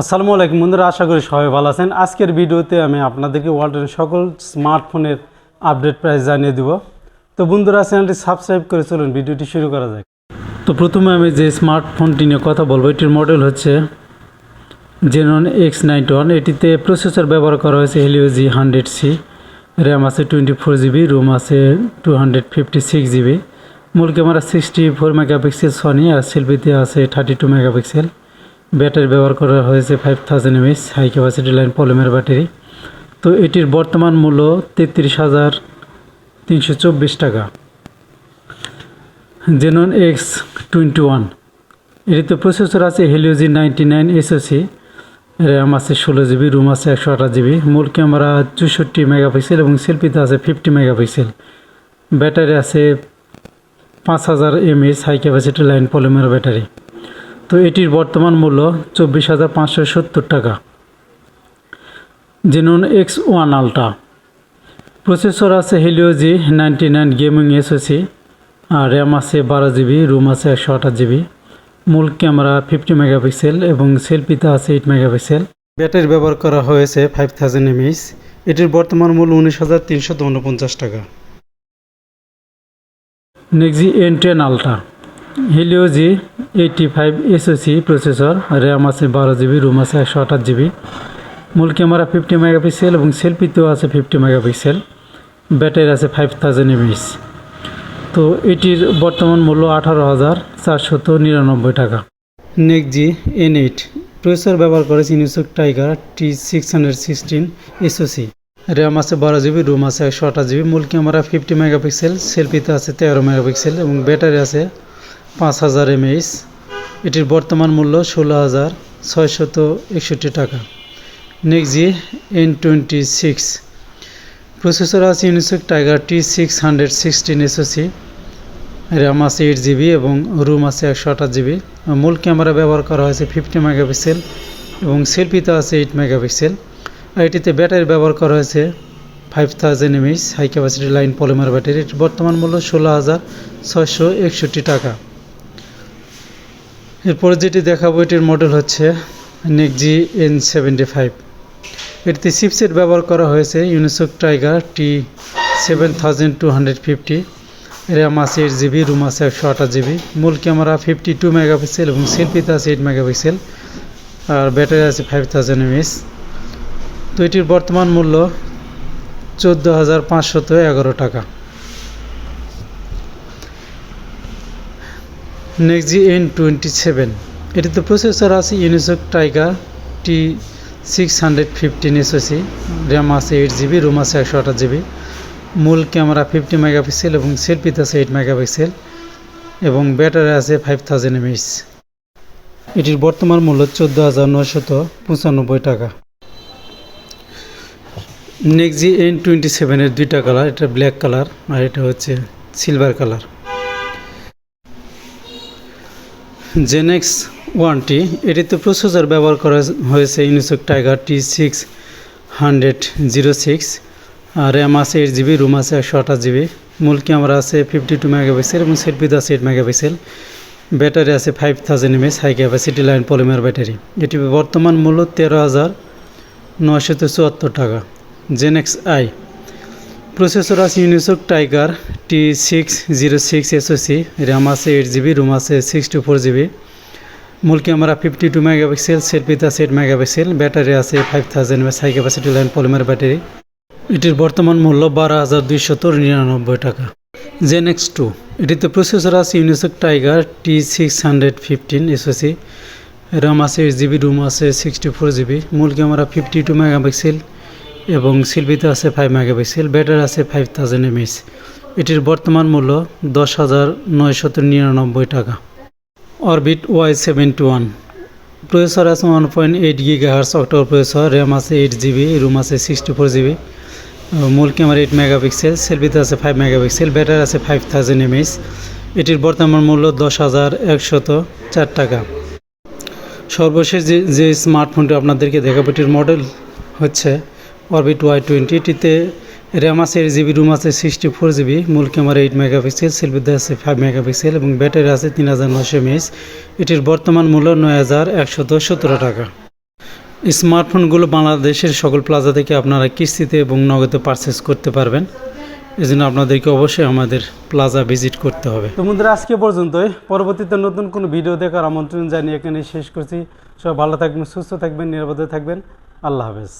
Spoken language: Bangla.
আসসালামু আলাইকুম বন্ধুরা, আশা করি সবাই ভালো আছেন। আজকের ভিডিওতে আমি আপনাদেরকে ওয়ার্ল্ডের সকল স্মার্টফোনের আপডেট প্রাইস জানিয়ে দিব। তো বন্ধুরা, চ্যানেলটি সাবস্ক্রাইব করে চলুন, ভিডিওটি শুরু করা যাক। তো প্রথমে আমি যে স্মার্টফোনটি নিয়ে কথা বলব, এটির মডেল হচ্ছে জেনন এক্স নাইনটি ওয়ান এটিতে প্রসেসর ব্যবহার করা হয়েছে Helio G hundred C RAM আছে টোয়েন্টি ফোর জিবি রোম আছে two hundred fifty six GB মূল camera sixty four megapixel Sony আর সেলফিতে আছে থার্টি টু মেগাপিক্সেল ব্যাটারি ব্যবহার করা হয়েছে five thousand mAh high capacity line polymer battery তো এটির বর্তমান মূল্য তেত্রিশ হাজার তিনশো চব্বিশ টাকা। জেনন এক্স টোয়েন্টি ওয়ান এটিতে প্রসেসর আছে Helio G ninety nine SoC RAM আছে ষোলো জিবি রুম আছে একশো আঠাশ জিবি মূল ক্যামেরা চৌষট্টি মেগাপিক্সেল এবং সেলফিতে আছে ফিফটি মেগাপিক্সেল। ব্যাটারি আছে পাঁচ হাজার mAh high capacity line polymer battery তো এটির বর্তমান মূল্য চব্বিশ হাজার পাঁচশো সত্তর টাকা। Xanon X one ultra processor আছে Helio G ninety nine gaming SoC আর র্যাম আছে বারো জিবি রুম আছে একশো আঠাশ জিবি। মূল ক্যামেরা ফিফটি মেগাপিক্সেল এবং সেলফিতে আছে এইট মেগাপিক্সেল ব্যাটারি ব্যবহার করা হয়েছে ফাইভ থাউজেন্ড এমএইচ এটির বর্তমান মূল্য উনিশ হাজার তিনশো উনপঞ্চাশ টাকা। NexG N ten ultra Helio G eighty five SoC processor RAM আছে বারো জিবি, রুম আছে একশো আঠাশ জিবি। মূল ক্যামেরা ফিফটি মেগাপিক্সেল এবং সেলফিতেও আছে ফিফটি মেগাপিক্সেল। ব্যাটারি আছে ফাইভ থাউজেন্ড এমএইচ তো এটির বর্তমান মূল্য আঠারো হাজার চারশত নিরানব্বই টাকা। নেক্সট জি এন এইট প্রসেসর ব্যবহার করেছে Unisoc Tiger T six hundred sixteen SoC RAM আছে বারো জিবি, রুম আছে একশো আঠাশ জিবি। মূল ক্যামেরা ফিফটি মেগাপিক্সেল, সেলফিতে আছে তেরো মেগাপিক্সেল এবং ব্যাটারি আছে পাঁচ হাজার এমএইচ। এটির বর্তমান মূল্য ষোলো হাজার ছয়শত একষট্টি টাকা। NexG N twenty six processor আছে Unisoc Tiger T six hundred sixteen SoC RAM আছে এইট জিবি এবং রুম আছে একশো আঠাশ জিবি মূল ক্যামেরা ব্যবহার করা হয়েছে ফিফটি মেগাপিক্সেল এবং সেলফিতে আছে এইট মেগাপিক্সেল। আর এটিতে ব্যাটারি ব্যবহার করা হয়েছে five thousand mAh high capacity line polymer battery এটির বর্তমান মূল্য ষোলো হাজার ছয়শো একষট্টি টাকা। এরপরে যেটি দেখাবো, এটির মডেল হচ্ছে নেকজি এন সেভেন্টি ফাইভ এটিতে চিপসেট ব্যবহার করা হয়েছে Unisoc Tiger T seven thousand two hundred fifty RAM আছে এইট জিবি রুম আছে একশো আঠাশ জিবি মূল ক্যামেরা ফিফটি টু মেগাপিক্সেল এবং সেলফিতে আছে এইট মেগাপিক্সেল আর ব্যাটারি আছে ফাইভ থাউজেন্ড এমএস তো এটির বর্তমান মূল্য চোদ্দ হাজার পাঁচশত এগারো টাকা। নেক্সট জি এন টোয়েন্টি সেভেন এটিতে প্রসেসর আছে Unisoc Tiger T six hundred fifteen SoC RAM আছে এইট জিবি রুম আছে একশো আঠাশ জিবি মূল ক্যামেরা ফিফটি মেগাপিক্সেল এবং সেলফিতে আছে এইট মেগাপিক্সেল এবং ব্যাটারি আছে ফাইভ থাউজেন্ড এমএইচ এটির বর্তমান মূল্য চোদ্দ হাজার নশত পঁচানব্বই টাকা। নেক্সট জি এন টোয়েন্টি সেভেনের দুইটা কালার এটা ব্ল্যাক কালার আর এটা হচ্ছে সিলভার কালার জেনেক্স ওয়ানটি এটিতে প্রসেসর ব্যবহার করা হয়েছে Unisoc Tiger T six hundred zero six আর র্যাম আছে এইট জিবি রুম আছে একশো আঠাশ জিবি মূল ক্যামেরা আছে ফিফটি টু মেগাপিক্সেল এবং সেলফিতে আছে এইট মেগাপিক্সেল ব্যাটারি আছে five thousand mAh high capacity line polymer battery এটি বর্তমান মূল্য তেরো হাজার নশত চুয়াত্তর টাকা। জেনেক্স আই প্রসেসর আছে Unisoc Tiger, T six zero six SoC RAM আছে এইট জিবি রুম আছে সিক্সটি ফোর জিবি মূল ক্যামেরা ফিফটি টু মেগাপিক্সেল সেলফিতে আছে এইট মেগাপিক্সেল ব্যাটারি আছে five thousand mAh high capacity line polymer battery এটির বর্তমান মূল্য বারো হাজার দুইশত নিরানব্বই টাকা। জেনেক্স টু এটিতে প্রসেসর আছে Unisoc Tiger, T six hundred fifteen SoC RAM আছে এইট জিবি রুম আছে সিক্সটি ফোর জিবি মূল ক্যামেরা ফিফটি টু মেগাপিক্সেল এবং সেলফিতে আছে ফাইভ মেগাপিক্সেল ব্যাটারি আছে ফাইভ থাউজেন্ড এমএস এটির বর্তমান মূল্য দশ হাজার নয়শত নিরানব্বই টাকা। Orbit Y seventy one processor আছে one point eight gigahertz octacore processor RAM আছে এইট জিবি রুম আছে সিক্সটি ফোর জিবি মূল ক্যামেরা এইট মেগাপিক্সেল সেলফিতে আছে ফাইভ মেগাপিক্সেল ব্যাটারি আছে ফাইভ থাউজেন্ড এমএস এটির বর্তমান মূল্য দশ হাজার একশত চার টাকা। সর্বশেষ যে যে স্মার্টফোনটি আপনাদেরকে দেখাবো, এটির মডেল হচ্ছে অরবিট ওয়াই টোয়েন্টি এটিতে র্যাম আছে এইট জিবি রুম আছে সিক্সটি ফোর জিবি মূল ক্যামেরা এইট মেগাপিক্সেল সেলফিতে আছে ফাইভ মেগাপিক্সেল এবং ব্যাটারি আছে তিন হাজার নশো এমএস এটির বর্তমান মূল্য নয় হাজার একশত সতেরো টাকা। স্মার্টফোনগুলো বাংলাদেশের সকল প্লাজা থেকে আপনারা কিস্তিতে এবং নগদে পারচেস করতে পারবেন। এজন্য আপনাদেরকে অবশ্যই আমাদের প্লাজা ভিজিট করতে হবে। তো বন্ধুরা, আজকে পর্যন্তই। পরবর্তীতে নতুন কোনো ভিডিও দেখার আমন্ত্রণ জানিয়ে এখানে শেষ করছি। সব ভালো থাকবেন, সুস্থ থাকবেন, নিরাপদে থাকবেন। আল্লাহ হাফেজ।